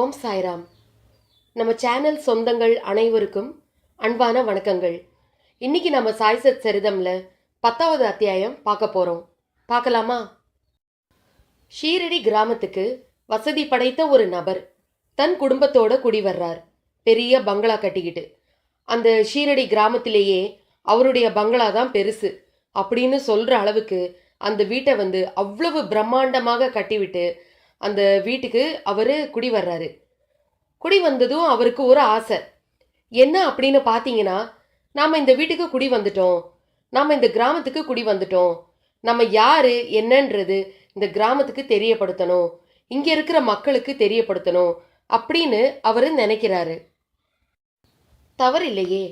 ஓம் சாய்ராம். நம்ம சேனல் சொந்தங்கள் அனைவருக்கும் அன்பான வணக்கங்கள். இன்னைக்கு நம்ம சாய்சத் சரிதம்ல பத்தாவது அத்தியாயம் பார்க்க போகிறோம் பார்க்கலாமா? ஷீரடி கிராமத்துக்கு வசதி படைத்த ஒரு நபர் தன் குடும்பத்தோட குடி வர்றார். பெரிய பங்களா கட்டிக்கிட்டு. அந்த ஷீரடி கிராமத்திலேயே அவருடைய பங்களா தான் பெருசு அப்படின்னு சொல்கிற அளவுக்கு அந்த வீட்டை வந்து அவ்வளவு பிரம்மாண்டமாக கட்டிவிட்டு அந்த வீட்டுக்கு அவர் குடி வர்றாரு. குடி வந்ததும் அவருக்கு ஒரு ஆசை. என்ன அப்படின்னு பார்த்தீங்கன்னா நாம் இந்த வீட்டுக்கு குடி வந்துட்டோம். நாம் இந்த கிராமத்துக்கு குடி வந்துட்டோம். நம்ம யார் என்னன்றது இந்த கிராமத்துக்கு தெரியப்படுத்தணும். இங்கே இருக்கிற மக்களுக்கு தெரியப்படுத்தணும் அப்படின்னு அவர் நினைக்கிறாரு. தவறில்லையே.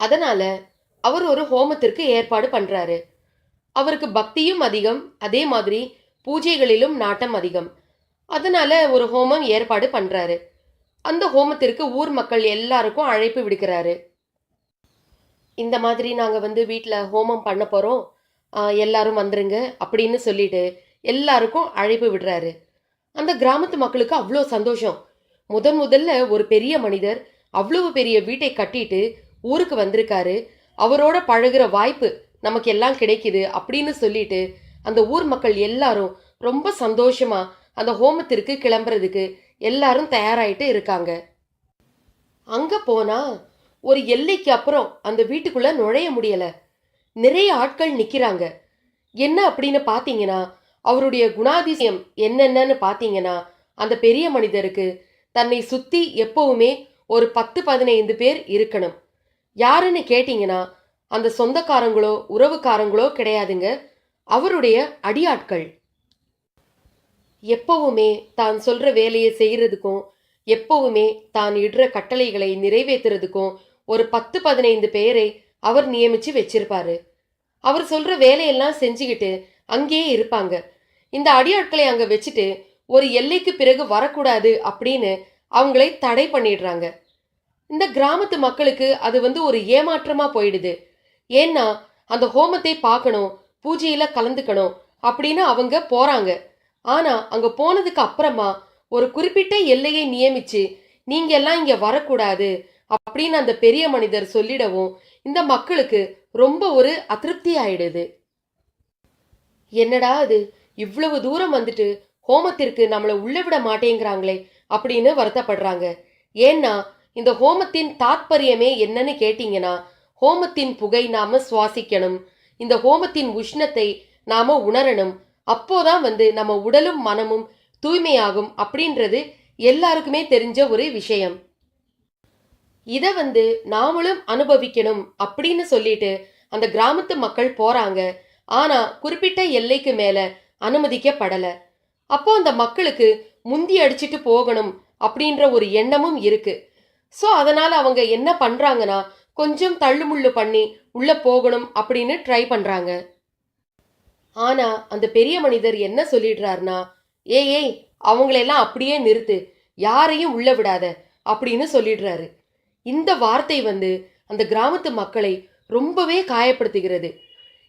அதனால் அவர் ஒரு ஹோமத்திற்கு ஏற்பாடு பண்ணுறாரு அவருக்கு பக்தியும் அதிகம். அதே மாதிரி பூஜைகளிலும் நாட்டம் அதிகம். அதனால ஒரு ஹோமம் ஏற்பாடு பண்ணுறாரு அந்த ஹோமத்திற்கு ஊர் மக்கள் எல்லாருக்கும் அழைப்பு விடுக்கிறாரு. இந்த மாதிரி நாங்கள் வந்து வீட்டில் ஹோமம் பண்ண போகிறோம் எல்லாரும் வந்துருங்க அப்படின்னு சொல்லிட்டு எல்லாருக்கும் அழைப்பு விடுறாரு. அந்த கிராமத்து மக்களுக்கு அவ்வளோ சந்தோஷம். முதன் முதல்ல ஒரு பெரிய மனிதர் அவ்வளவு பெரிய வீட்டை கட்டிட்டு ஊருக்கு வந்திருக்காரு. அவரோட பழகுற வாய்ப்பு நமக்கு எல்லாம் கிடைக்குது அப்படின்னு சொல்லிட்டு அந்த ஊர் மக்கள் எல்லாரும் ரொம்ப சந்தோஷமாக அந்த ஹோமத்திற்கு கிளம்புறதுக்கு எல்லாரும் தயாராயிட்டு இருக்காங்க. அங்க போனா ஒரு எல்லைக்கு அப்புறம் அந்த வீட்டுக்குள்ள நுழைய முடியல. நிறைய ஆட்கள் நிக்கிறாங்க. என்ன அப்படின்னு பாத்தீங்கன்னா அவருடைய குணாதிசயம் என்னென்னன்னு பாத்தீங்கன்னா அந்த பெரிய மனிதருக்கு தன்னை சுத்தி எப்பவுமே ஒரு பத்து பதினைந்து பேர் இருக்கணும். யாருன்னு கேட்டீங்கன்னா அந்த சொந்தக்காரங்களோ உறவுக்காரங்களோ கிடையாதுங்க. அவருடைய அடியாட்கள். எப்பவுமே தான் சொல்ற வேலையை செய்கிறதுக்கும் எப்பவுமே தான் இடுற கட்டளைகளை நிறைவேற்றுறதுக்கும் ஒரு பத்து பதினைந்து பேரை அவர் நியமிச்சு வச்சிருப்பாரு. அவர் சொல்ற வேலையெல்லாம் செஞ்சுக்கிட்டு அங்கேயே இருப்பாங்க. இந்த அடியாட்களை அங்க வச்சுட்டு ஒரு எல்லைக்கு பிறகு வரக்கூடாது அப்படின்னு அவங்களை தடை பண்ணிடுறாங்க. இந்த கிராமத்து மக்களுக்கு அது வந்து ஒரு ஏமாற்றமா போயிடுது. ஏன்னா அந்த ஹோமத்தை பார்க்கணும் பூஜையில கலந்துக்கணும் அப்படின்னு அவங்க போறாங்க. ஆனா அங்க போனதுக்கு அப்புறமா ஒரு குறிப்பிட்ட எல்லையை நியமிச்சு நீங்க எல்லாம் இங்க வரக்கூடாது அப்படின்னு அந்த பெரிய மனிதர் சொல்லிடவும் இந்த மக்களுக்கு ரொம்ப ஒரு அதிருப்தி ஆயிடுது. என்னடா அது? இவ்வளவு தூரம் வந்துட்டு ஹோமத்திற்கு நம்மளை உள்ள விட மாட்டேங்கிறாங்களே அப்படின்னு வருத்தப்படுறாங்க. ஏன்னா இந்த ஹோமத்தின் தாத்பரியமே என்னன்னு கேட்டீங்கன்னா ஹோமத்தின் புகை நாம சுவாசிக்கணும். இந்த ஹோமத்தின் உஷ்ணத்தை நாம உணரணும். அப்போதான் வந்து நம்ம உடலும் மனமும் தூய்மையாகும் அப்படின்றது எல்லாருக்குமே தெரிஞ்ச ஒரு விஷயம். இதை வந்து நாமளும் அனுபவிக்கணும் அப்படின்னு சொல்லிட்டு அந்த கிராமத்து மக்கள் போறாங்க. ஆனா குறிப்பிட்ட எல்லைக்கு மேல அனுமதிக்கப்படல. அப்போ அந்த மக்களுக்கு முந்தி அடிச்சிட்டு போகணும் அப்படின்ற ஒரு எண்ணமும் இருக்கு. ஸோ அதனால அவங்க என்ன பண்றாங்கன்னா கொஞ்சம் தள்ளுமுள்ளு பண்ணி உள்ள போகணும் அப்படின்னு ட்ரை பண்றாங்க. ஆனா அந்த பெரிய மனிதர் என்ன சொல்லிடுறாருனா ஏய் ஏய் அவங்களெல்லாம் அப்படியே நிறுத்து. யாரையும் உள்ள விடாத அப்படின்னு சொல்லிடுறாரு. இந்த வார்த்தை வந்து அந்த கிராமத்து மக்களை ரொம்பவே காயப்படுத்துகிறது.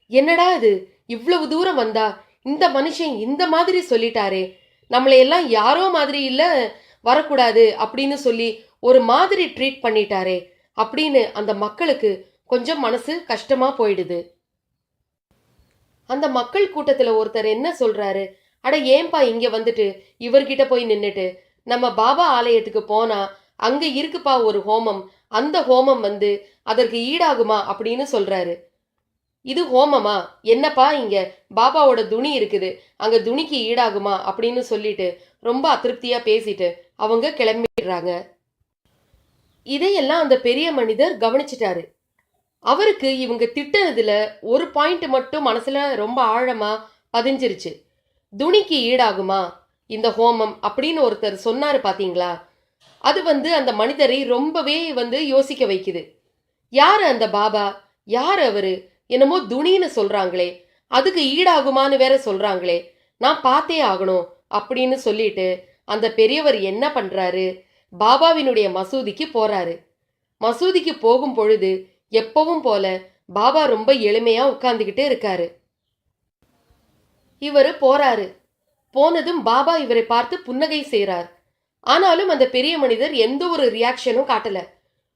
என்னடா இது? இவ்வளவு தூரம் வந்தா இந்த மனுஷன் இந்த மாதிரி சொல்லிட்டாரே. நம்மளை எல்லாம் யாரோ மாதிரி இல்லை வரக்கூடாது அப்படின்னு சொல்லி ஒரு மாதிரி ட்ரீட் பண்ணிட்டாரே அப்படின்னு அந்த மக்களுக்கு கொஞ்சம் மனசு கஷ்டமா போயிடுது. அந்த மக்கள் கூட்டத்துல ஒருத்தர் என்ன சொல்றாரு? அட ஏன்பா இங்க வந்துட்டு? இவர்கிட்ட போய் நின்னுட்டு. நம்ம பாபா ஆலயத்துக்கு போனா அங்க இருக்குப்பா ஒரு ஹோமம். அந்த ஹோமம் வந்து அதற்கு ஈடாகுமா அப்படின்னு சொல்றாரு. இது ஹோமமா? என்னப்பா இங்க? பாபாவோட துணி இருக்குது. அங்க துணிக்கு ஈடாகுமா அப்படின்னு சொல்லிட்டு ரொம்ப அதிருப்தியா பேசிட்டு அவங்க கிளம்பிடுறாங்க. இதையெல்லாம் அந்த பெரிய மனிதர் கவனிச்சிட்டாரு. அவருக்கு இவங்க திட்டினதுல ஒரு பாயிண்ட் மட்டும் மனசுல ரொம்ப ஆழமா பதிஞ்சிருச்சு. துணிக்கு ஈடாகுமா? இந்த ஹோமம் அப்படின்னு ஒருத்தர் சொன்னாரு பாத்தீங்களா? அது வந்து அந்த மனிதரை ரொம்பவே வந்து யோசிக்க வைக்குது. யார் அந்த பாபா? யார் அவரு? என்னமோ துணின்னு சொல்றாங்களே. அதுக்கு ஈடாகுமான்னு வேற சொல்றாங்களே. நான் பார்த்தே ஆகணும் அப்படின்னு சொல்லிட்டு அந்த பெரியவர் என்ன பண்றாரு? பாபாவினுடைய மசூதிக்கு போறாரு. மசூதிக்கு போகும் பொழுது எப்பவும் போல பாபா ரொம்ப எளிமையா உட்கார்ந்துகிட்டே இருக்காரு. இவரு போறாரு. போனதும் பாபா இவரை பார்த்து புன்னகை செய்றார். ஆனாலும் அந்த பெரிய மனிதர் எந்த ஒரு ரியாக்ஷனும் காட்டல.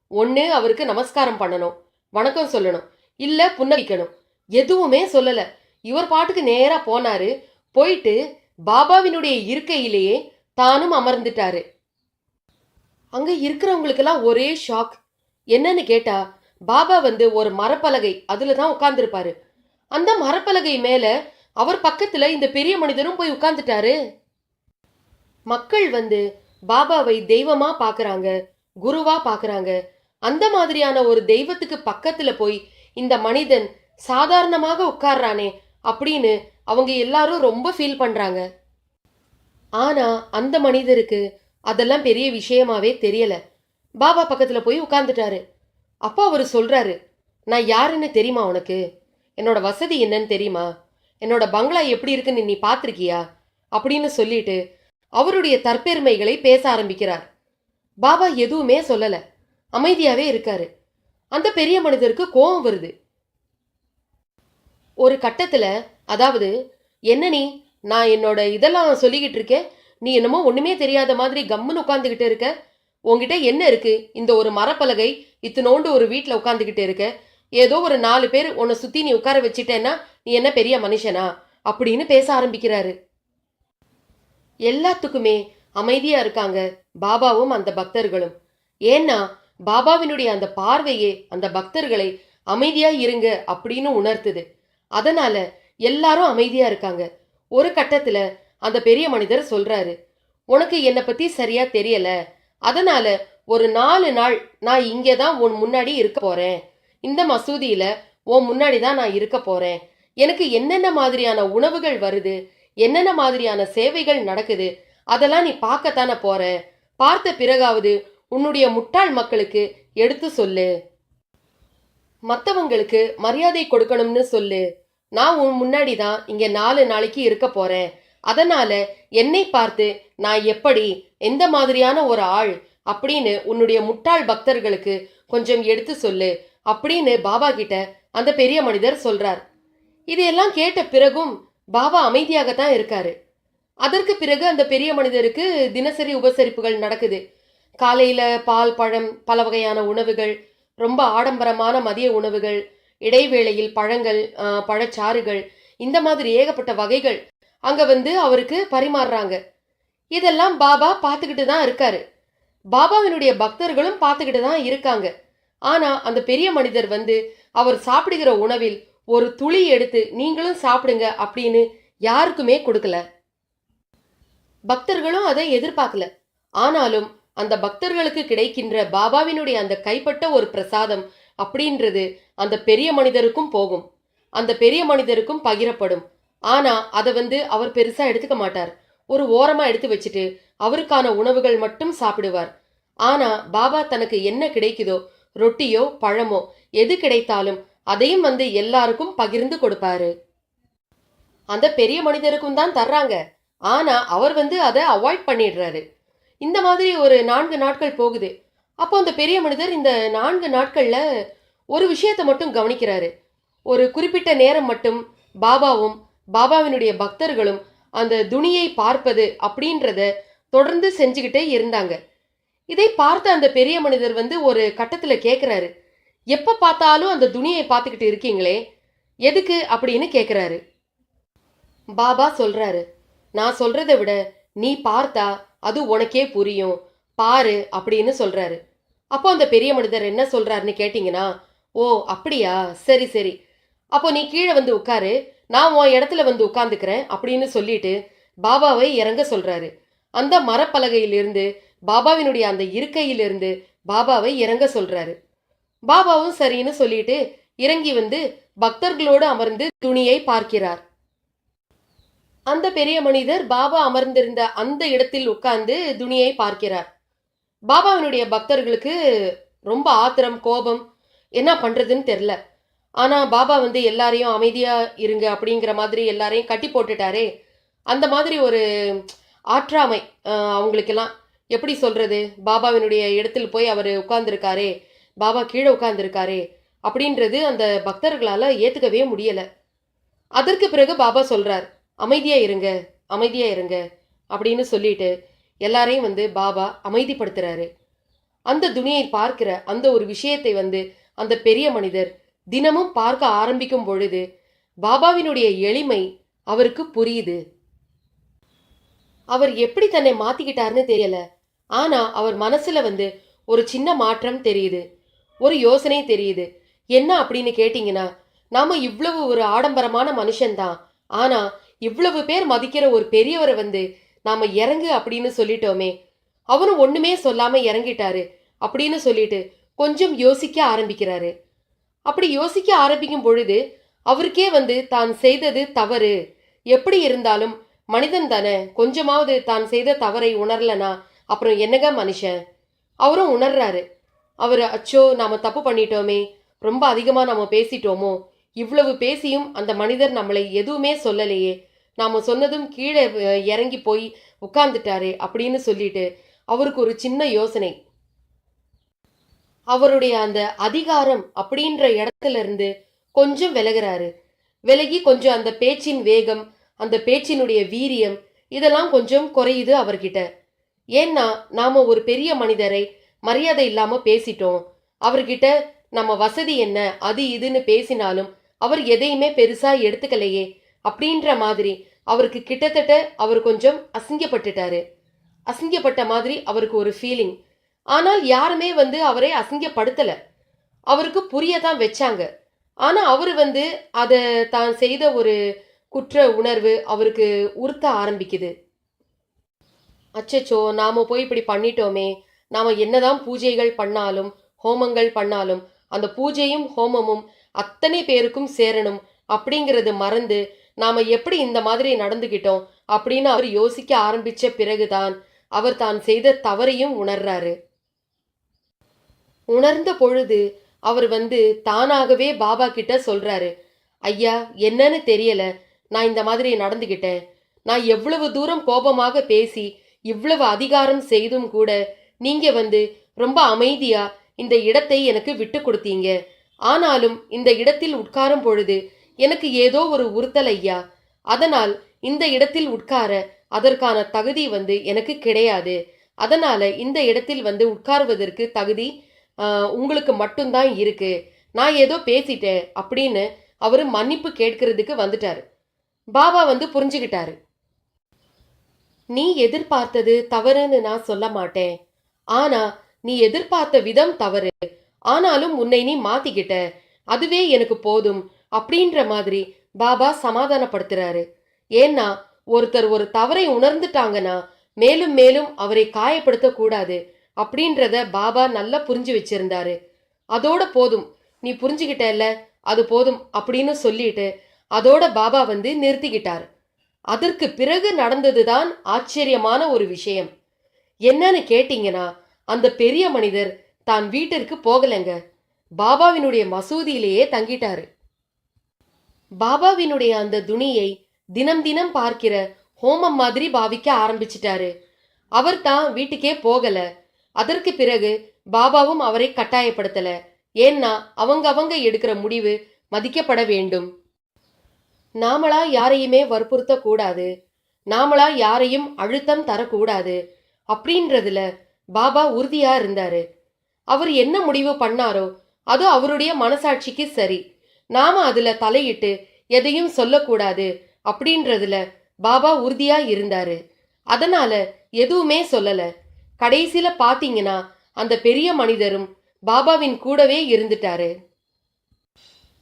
ஒன்று அவருக்கு நமஸ்காரம் பண்ணணும் வணக்கம் சொல்லணும் இல்ல புன்னகிக்கணும். எதுவுமே சொல்லல. இவர் பாட்டுக்கு நேரா போனாரு. போயிட்டு பாபாவினுடைய இருக்கையிலேயே தானும் அமர்ந்துட்டாரு. அங்க இருக்கிறவங்களுக்கெல்லாம் ஒரே ஷாக் என்னன்னு கேட்டா பாபா வந்து ஒரு மரப்பலகை அதில் தான் உட்காந்துருப்பாரு அந்த மரப்பலகை மேலே அவர் பக்கத்தில் இந்த பெரிய மனிதரும் போய் உட்காந்துட்டாரு மக்கள் வந்து பாபாவை தெய்வமா பார்க்குறாங்க குருவா பார்க்குறாங்க அந்த மாதிரியான ஒரு தெய்வத்துக்கு பக்கத்தில் போய் இந்த மனிதன் சாதாரணமாக உட்கார்றானே அப்படின்னு அவங்க எல்லாரும் ரொம்ப ஃபீல் பண்ணுறாங்க ஆனால் அந்த மனிதருக்கு அதெல்லாம் பெரிய விஷயமாவே தெரியலை. பாபா பக்கத்தில் போய் உட்காந்துட்டாரு அப்பா அவர் சொல்கிறாரு நான் யாருன்னு தெரியுமா உனக்கு? என்னோட வசதி என்னன்னு தெரியுமா? என்னோட பங்களா எப்படி இருக்குன்னு நீ பார்த்துருக்கியா? அப்படின்னு சொல்லிட்டு அவருடைய தற்பெருமைகளை பேச ஆரம்பிக்கிறார். பாபா எதுவுமே சொல்லலை. அமைதியாகவே இருக்காரு. அந்த பெரிய மனிதருக்கு கோபம் வருது. ஒரு கட்டத்தில் அதாவது என்ன நீ? நான் என்னோட இதெல்லாம் சொல்லிக்கிட்டு இருக்கேன் நீ என்னமோ ஒன்றுமே தெரியாத மாதிரி கம்முன்னு உட்காந்துக்கிட்டு இருக்க? உங்ககிட்ட என்ன இருக்கு? இந்த ஒரு மரப்பலகை இத்தினோண்டு ஒரு வீட்டில் உட்காந்துக்கிட்டு இருக்க. ஏதோ ஒரு நாலு பேர் உன்னை சுற்றி நீ உட்கார வச்சிட்டேன்னா நீ என்ன பெரிய மனுஷனா? அப்படின்னு பேச ஆரம்பிக்கிறாரு. எல்லாத்துக்குமே அமைதியாக இருக்காங்க பாபாவும் அந்த பக்தர்களும். ஏன்னா பாபாவினுடைய அந்த பார்வையே அந்த பக்தர்களை அமைதியாக இருங்க அப்படின்னு உணர்த்துது. அதனால எல்லாரும் அமைதியாக இருக்காங்க. ஒரு கட்டத்தில் அந்த பெரிய மனிதர் சொல்கிறாரு உனக்கு என்னை பற்றி சரியாக தெரியலை. அதனால ஒரு நாலு நாள் நான் இங்கே தான் உன் முன்னாடி இருக்க போறேன். இந்த மசூதியில உன் முன்னாடி தான் நான் இருக்க போறேன். எனக்கு என்னென்ன மாதிரியான உணவுகள் வருது? என்னென்ன மாதிரியான சேவைகள் நடக்குது? அதெல்லாம் நீ பார்க்கத்தானே போற? பார்த்த பிறகாவது உன்னுடைய முட்டாள் மக்களுக்கு எடுத்து சொல்லு. மற்றவங்களுக்கு மரியாதை கொடுக்கணும்னு சொல்லு. நான் உன் முன்னாடி தான் இங்கே நாலு நாளைக்கு இருக்க போறேன். அதனால என்னை பார்த்து நான் எப்படி எந்த மாதிரியான ஒரு ஆள்? அப்படின்னு உன்னுடைய முட்டாள் பக்தர்களுக்கு கொஞ்சம் எடுத்து சொல்லு அப்படின்னு பாபா கிட்ட அந்த பெரிய மனிதர் சொல்றார். இதையெல்லாம் கேட்ட பிறகும் பாபா அமைதியாகத்தான் இருக்காரு. அதற்கு பிறகு அந்த பெரிய மனிதருக்கு தினசரி உபசரிப்புகள் நடக்குது. காலையில பால் பழம் பல வகையான உணவுகள் ரொம்ப ஆடம்பரமான மதிய உணவுகள் இடைவேளையில் பழங்கள் பழச்சாறுகள் இந்த மாதிரி ஏகப்பட்ட வகைகள் அங்க வந்து அவருக்கு பரிமாறுறாங்க. இதெல்லாம் பாபா பார்த்துக்கிட்டு தான் இருக்காரு. பாபாவினுடைய பக்தர்களும் பார்த்துக்கிட்டு தான் இருக்காங்க. ஆனா அந்த பெரிய மனிதர் வந்து அவர் சாப்பிடுகிற உணவில் ஒரு துளி எடுத்து நீங்களும் சாப்பிடுங்க அப்படின்னு யாருக்குமே கொடுக்கல. பக்தர்களும் அதை எதிர்பார்க்கல. ஆனாலும் அந்த பக்தர்களுக்கு கிடைக்கின்ற பாபாவினுடைய அந்த கைப்பட்ட ஒரு பிரசாதம் அப்படின்றது அந்த பெரிய மனிதருக்கும் போகும். அந்த பெரிய மனிதருக்கும் பகிரப்படும். ஆனா அதை வந்து அவர் பெருசா எடுத்துக்க மாட்டார். ஒரு ஓரமா எடுத்து வச்சுட்டு அவருக்கான உணவுகள் மட்டும் சாப்பிடுவார். ஆனா பாபா தனக்கு என்ன கிடைக்குதோ ரொட்டியோ பழமோ எது கிடைத்தாலும் அதையும் வந்து எல்லாருக்கும் பகிர்ந்து கொடுப்பாரு. அந்த பெரிய மனிதருக்கும் தான் தர்றாங்க. ஆனா அவர் வந்து அதை அவாய்ட் பண்ணிடுறாரு. இந்த மாதிரி ஒரு நான்கு நாட்கள் போகுது. அப்போ அந்த பெரிய மனிதர் இந்த நான்கு நாட்கள்ல ஒரு விஷயத்தை மட்டும் கவனிக்கிறாரு. ஒரு குறிப்பிட்ட நேரம் மட்டும் பாபாவும் பாபாவினுடைய பக்தர்களும் அந்த துணியை பார்ப்பது அப்படின்றத தொடர்ந்து செஞ்சுக்கிட்டே இருந்தாங்க. இதை பார்த்த அந்த பெரிய மனிதர் வந்து ஒரு கட்டத்தில் கேட்குறாரு எப்போ பார்த்தாலும் அந்த துணியை பார்த்துக்கிட்டு இருக்கீங்களே எதுக்கு? அப்படின்னு கேட்குறாரு பாபா சொல்கிறாரு நான் சொல்கிறத விட நீ பார்த்தா அது உனக்கே புரியும் பாரு அப்படின்னு சொல்கிறாரு அப்போ அந்த பெரிய மனிதர் என்ன சொல்கிறாருன்னு கேட்டிங்கன்னா ஓ அப்படியா? சரி சரி. அப்போ நீ கீழே வந்து உட்காரு நான் உன் இடத்துல வந்து உட்காந்துக்கிறேன் அப்படின்னு சொல்லிட்டு பாபாவை இறங்க சொல்றாரு. அந்த மரப்பலகையிலிருந்து பாபாவினுடைய அந்த இருக்கையிலிருந்து பாபாவை இறங்க சொல்றாரு. பாபாவும் சரின்னு சொல்லிட்டு இறங்கி வந்து பக்தர்களோடு அமர்ந்து துணியை பார்க்கிறார். அந்த பெரிய மனிதர் பாபா அமர்ந்திருந்த அந்த இடத்தில் உட்கார்ந்து துணியை பார்க்கிறார். பாபாவினுடைய பக்தர்களுக்கு ரொம்ப ஆத்திரம் கோபம் என்ன பண்றதுன்னு தெரில ஆனால் பாபா வந்து எல்லாரையும் அமைதியாக இருங்க அப்படிங்கிற மாதிரி எல்லாரையும் கட்டி போட்டுட்டாரே. அந்த மாதிரி ஒரு ஆற்றாமை அவங்களுக்கெல்லாம் எப்படி சொல்கிறது பாபாவினுடைய இடத்தில் போய் அவர் உட்கார்ந்துருக்காரே பாபா கீழே உட்கார்ந்துருக்காரே அப்படின்றது அந்த பக்தர்களால் ஏற்றுக்கவே முடியலை. அதற்கு பிறகு பாபா சொல்கிறார் அமைதியாக இருங்க அமைதியாக இருங்க அப்படின்னு சொல்லிட்டு எல்லாரையும் வந்து பாபா அமைதிப்படுத்துகிறாரு அந்த துணியை பார்க்கிற அந்த ஒரு விஷயத்தை வந்து அந்த பெரிய மனிதர் தினமும் பார்க்க ஆரம்பிக்கும் பொழுது பாபாவினுடைய எளிமை அவருக்கு புரியுது. அவர் எப்படி தன்னை மாத்திக்கிட்டாருன்னு தெரியல. ஆனா அவர் மனசுல வந்து ஒரு சின்ன மாற்றம் தெரியுது. ஒரு யோசனை தெரியுது. என்ன அப்படின்னு கேட்டிங்கன்னா நாம இவ்வளவு ஒரு ஆடம்பரமான மனுஷன்தான் ஆனா இவ்வளவு பேர் மதிக்கிற ஒரு பெரியவரை வந்து நாம இறங்கு அப்படின்னு சொல்லிட்டோமே. அவரும் ஒண்ணுமே சொல்லாம இறங்கிட்டாரு அப்படின்னு சொல்லிட்டு கொஞ்சம் யோசிக்க ஆரம்பிக்கிறாரு. அப்படி யோசிக்க ஆரம்பிக்கும் பொழுது அவருக்கே வந்து தான் செய்தது தவறு. எப்படி இருந்தாலும் மனிதன் தானே கொஞ்சமாவது தான் செய்த தவறை உணரலனா அப்புறம் என்னங்க மனுஷன்? அவரும் உணர்றாரு. அவர் அச்சோ நாம தப்பு பண்ணிட்டோமே ரொம்ப அதிகமா நாம பேசிட்டோமோ இவ்வளவு பேசியும் அந்த மனிதர் நம்மளை எதுவுமே சொல்லலையே நாம சொன்னதும் கீழே இறங்கி போய் உட்கார்ந்துட்டாரு அப்படின்னு சொல்லிட்டு அவருக்கு ஒரு சின்ன யோசனை. அவருடைய அந்த அதிகாரம் அப்படின்ற இடத்துல இருந்து கொஞ்சம் விலகுறாரு. விலகி கொஞ்சம் அந்த பேச்சின் வேகம் அந்த பேச்சினுடைய வீரியம் இதெல்லாம் கொஞ்சம் குறையுது அவர்கிட்ட. ஏன்னா நாம ஒரு பெரிய மனிதரை மரியாதை இல்லாம பேசிட்டோம். அவர்கிட்ட நம்ம வசதி என்ன அது இதுன்னு பேசினாலும் அவர் எதையுமே பெருசா எடுத்துக்கலையே அப்படின்ற மாதிரி அவருக்கு கிட்டத்தட்ட அவர் கொஞ்சம் அசிங்கப்பட்டுட்டாரு. அசிங்கப்பட்ட மாதிரி அவருக்கு ஒரு ஃபீலிங் ஆனால் யாருமே வந்து அவரை அசிங்கப்படுத்தல. அவருக்கு புரிய தான் வச்சாங்க. ஆனா அவர் வந்து அதை தான் செய்த ஒரு குற்ற உணர்வு அவருக்கு உறுத்த ஆரம்பிக்குது. அச்சச்சோ நாம போய் இப்படி பண்ணிட்டோமே. நாம என்னதான் பூஜைகள் பண்ணாலும் ஹோமங்கள் பண்ணாலும் அந்த பூஜையும் ஹோமமும் அத்தனை பேருக்கும் சேரணும் அப்படிங்கிறது மறந்து நாம எப்படி இந்த மாதிரி நடந்துகிட்டோம் அப்படின்னு அவர் யோசிக்க ஆரம்பிச்ச பிறகுதான் அவர் தான் செய்த தவறையும் உணர்றாரு. உணர்ந்த பொழுது அவர் வந்து தானாகவே பாபா கிட்ட சொல்றாரு ஐயா என்னன்னு தெரியல. நான் இந்த மாதிரி நடந்துகிட்டேன். நான் எவ்வளவு தூரம் கோபமாக பேசி இவ்வளவு அதிகாரம் செய்தும் கூட நீங்க வந்து ரொம்ப அமைதியா இந்த இடத்தை எனக்கு விட்டு கொடுத்தீங்க. ஆனாலும் இந்த இடத்தில் உட்காரும் பொழுது எனக்கு ஏதோ ஒரு உறுத்தல் ஐயா. அதனால் இந்த இடத்தில் உட்கார அதற்கான தகுதி வந்து எனக்கு கிடையாது. அதனால இந்த இடத்தில் வந்து உட்காருவதற்கு தகுதி உங்களுக்கு மட்டும்தான் இருக்கு. நான் ஏதோ பேசிட்டேன் அப்படின்னு அவர் மன்னிப்பு கேட்கறதுக்கு வந்துட்டாரு. பாபா வந்து புரிஞ்சுக்கிட்டாரு நீ எதிர்பார்த்தது தவறுன்னு நான் சொல்ல மாட்டேன். ஆனா நீ எதிர்பார்த்த விதம் தவறு. ஆனாலும் உன்னை நீ மாத்திக்கிட்ட. அதுவே எனக்கு போதும் அப்படின்ற மாதிரி பாபா சமாதானப்படுத்துறாரு. ஏன்னா ஒருத்தர் ஒரு தவறை உணர்ந்துட்டாங்கன்னா மேலும் மேலும் அவரை காயப்படுத்த கூடாது அப்படின்றத பாபா நல்லா புரிஞ்சு வச்சிருந்தாரு. அதோட போதும். நீ புரிஞ்சுக்கிட்டல்ல அது போதும் அப்படின்னு சொல்லிட்டு அதோட பாபா வந்து நிறுத்திக்கிட்டார். அதற்கு பிறகு நடந்ததுதான் ஆச்சரியமான ஒரு விஷயம். என்னன்னு கேட்டீங்கன்னா அந்த பெரிய மனிதர் தான் வீட்டிற்கு போகலைங்க. பாபாவினுடைய மசூதியிலேயே தங்கிட்டாரு. பாபாவினுடைய அந்த துணியை தினம் தினம் பார்க்கிற ஹோமம் மாதிரி பாவிக்க ஆரம்பிச்சிட்டாரு. அவர் தான் வீட்டுக்கே போகல. அதற்கு பிறகு பாபாவும் அவரை கட்டாயப்படுத்தல. ஏன்னா அவங்க அவங்க எடுக்கிற முடிவு மதிக்கப்பட வேண்டும். நாமளா யாரையுமே வற்புறுத்த கூடாது. நாமளா யாரையும் அழுத்தம் தரக்கூடாது அப்படின்றதுல பாபா உறுதியா இருந்தாரு. அவர் என்ன முடிவு பண்ணாரோ அது அவருடைய மனசாட்சிக்கு சரி. நாம அதுல தலையிட்டு எதையும் சொல்லக்கூடாது அப்படின்றதுல பாபா உறுதியா இருந்தாரு. அதனால எதுவுமே சொல்லல. கடைசியில பாத்தீங்கன்னா அந்த பெரிய மனிதரும் பாபாவின் கூடவே இருந்துட்டாரு.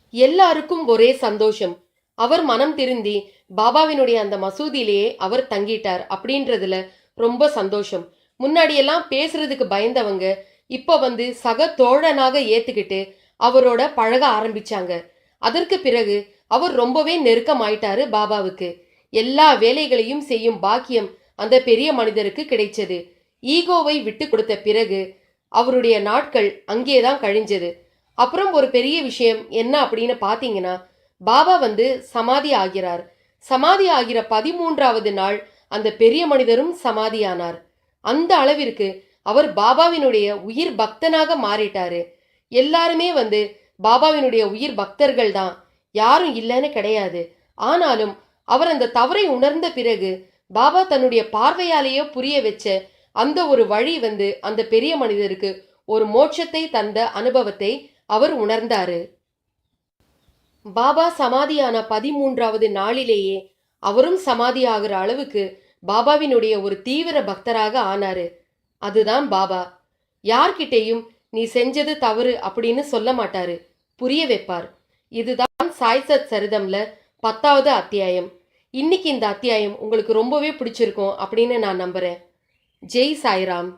எல்லாருக்கும் ஒரே சந்தோஷம். அவர் மனம் திருந்தி பாபாவினுடைய அந்த மசூதியிலேயே அவர் தங்கிட்டார் அப்படின்றதுல ரொம்ப சந்தோஷம். முன்னாடியெல்லாம் பேசுறதுக்கு பயந்தவங்க இப்போ வந்து சக தோழனாக ஏத்துக்கிட்டு அவரோட பழக ஆரம்பிச்சாங்க. அதற்கு பிறகு அவர் ரொம்பவே நெருக்கமாயிட்டாரு பாபாவுக்கு. எல்லா வேலைகளையும் செய்யும் பாக்கியம் அந்த பெரிய மனிதருக்கு கிடைச்சது. ஈகோவை விட்டு கொடுத்த பிறகு அவருடைய நாட்கள் அங்கேதான் கழிஞ்சது. அப்புறம் ஒரு பெரிய விஷயம் என்ன அப்படின்னு பார்த்தீங்கன்னா பாபா வந்து சமாதி ஆகிறார். சமாதி ஆகிற பதிமூன்றாவது நாள் அந்த பெரிய மனிதரும் சமாதியானார். அந்த அளவிற்கு அவர் பாபாவினுடைய உயிர் பக்தனாக மாறிட்டாரு. எல்லாருமே வந்து பாபாவினுடைய உயிர் பக்தர்கள் தான். யாரும் இல்லைன்னு கிடையாது. ஆனாலும் அவர் அந்த தவறை உணர்ந்த பிறகு பாபா தன்னுடைய பார்வையாலேயோ புரிய வச்ச அந்த ஒரு வழி வந்து அந்த பெரிய மனிதருக்கு ஒரு மோட்சத்தை தந்த அனுபவத்தை அவர் உணர்ந்தாரு. பாபா சமாதியான பதிமூன்றாவது நாளிலேயே அவரும் சமாதி ஆகிற அளவுக்கு பாபாவினுடைய ஒரு தீவிர பக்தராக ஆனாரு. அதுதான் பாபா. யார்கிட்டேயும் நீ செஞ்சது தவறு அப்படின்னு சொல்ல மாட்டாரு. புரிய வைப்பார். இதுதான் சாய்சத் சரிதம்ல பத்தாவது அத்தியாயம். இன்னைக்கு இந்த அத்தியாயம் உங்களுக்கு ரொம்பவே பிடிச்சிருக்கும் அப்படின்னு நான் நம்புறேன். ஜெய் சாய்ராம்.